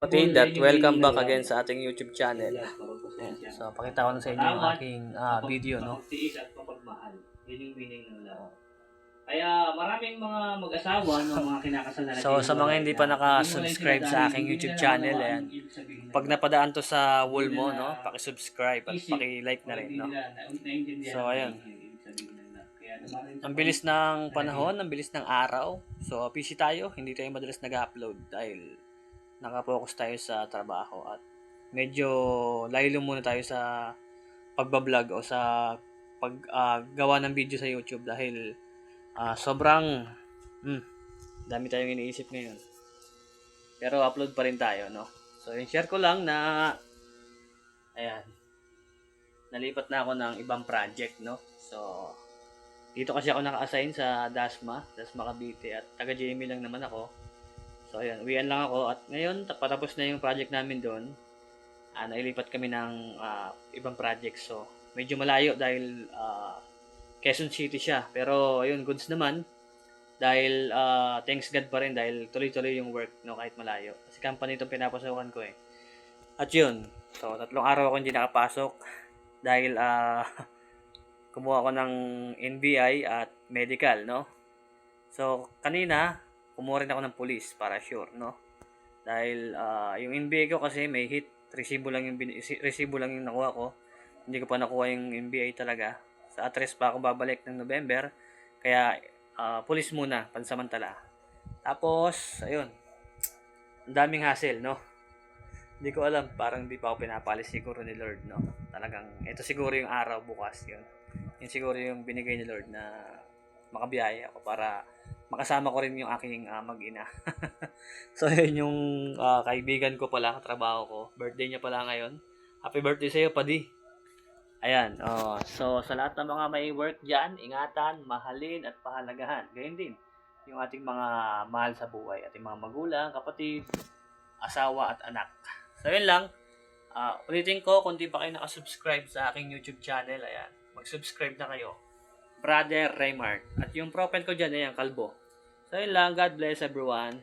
Kapatid at welcome back again sa ating YouTube channel. Ayan. So, pakita ko na sa inyo yung aking ah, video, no? Tiis at kapagmahal. Yun yung meaning ng love. Kaya maraming mga mag-asawa ng mga kinakasal na So, sa mga hindi pa nakasubscribe sa aking YouTube channel, ayan. Pag napadaan to sa wall mo, no? Paki-subscribe at paki-like na rin, no? So, ayun. Ang bilis ng panahon, ang bilis ng araw. So, busy tayo. Hindi tayo madalas nag-upload dahil nakafocus tayo sa trabaho at medyo laylo muna tayo sa pagbablog o sa paggawa ng video sa YouTube dahil ah, sobrang hmm, dami tayong iniisip ngayon. Pero upload pa rin tayo, no? So, yung share ko lang na ayan, nalipat na ako ng ibang project, no? So, dito kasi ako naka-assign sa Dasma, Dasma Cavite at taga JME lang naman ako. So ayun, uwian lang ako at ngayon ta- patapos na yung project namin doon. Ah, nailipat kami ng ah, ibang project. So medyo malayo dahil ah, Quezon City siya. Pero ayun, goods naman. Dahil ah, thanks God pa rin dahil tuloy-tuloy yung work no kahit malayo. Kasi company itong pinapasukan ko eh. At yun, so tatlong araw ako hindi nakapasok dahil ah kumuha ko ng NBI at medical, no? So, kanina, kumuha rin ako ng police para sure, no? Dahil ah, yung NBI ko kasi may hit, resibo lang yung resibo lang yung nakuha ko. Hindi ko pa nakuha yung NBI talaga. Sa address pa ako babalik ng November. Kaya ah, police muna, pansamantala. Tapos, ayun. Ang daming hassle, no? Hindi ko alam, parang di pa ako pinapalis siguro ni Lord, no? Talagang, ito siguro yung araw bukas yun. Yun siguro yung binigay ni Lord na makabiyaya ako para makasama ko rin yung aking ah, mag-ina. so, yun yung ah, kaibigan ko pala, katrabaho ko. Birthday niya pala ngayon. Happy birthday sa'yo, Padi. Ayan. Oh, so, sa lahat ng mga may work dyan, ingatan, mahalin, at pahalagahan. Ganyan din yung ating mga mahal sa buhay. Ating mga magulang, kapatid, asawa, at anak. So, yun lang. Ah, ulitin ko, kung di pa kayo nakasubscribe sa aking YouTube channel, ayan, mag-subscribe na kayo. Brother Raymart. At yung profile ko dyan, ayan, kalbo. So, yun lang. God bless everyone.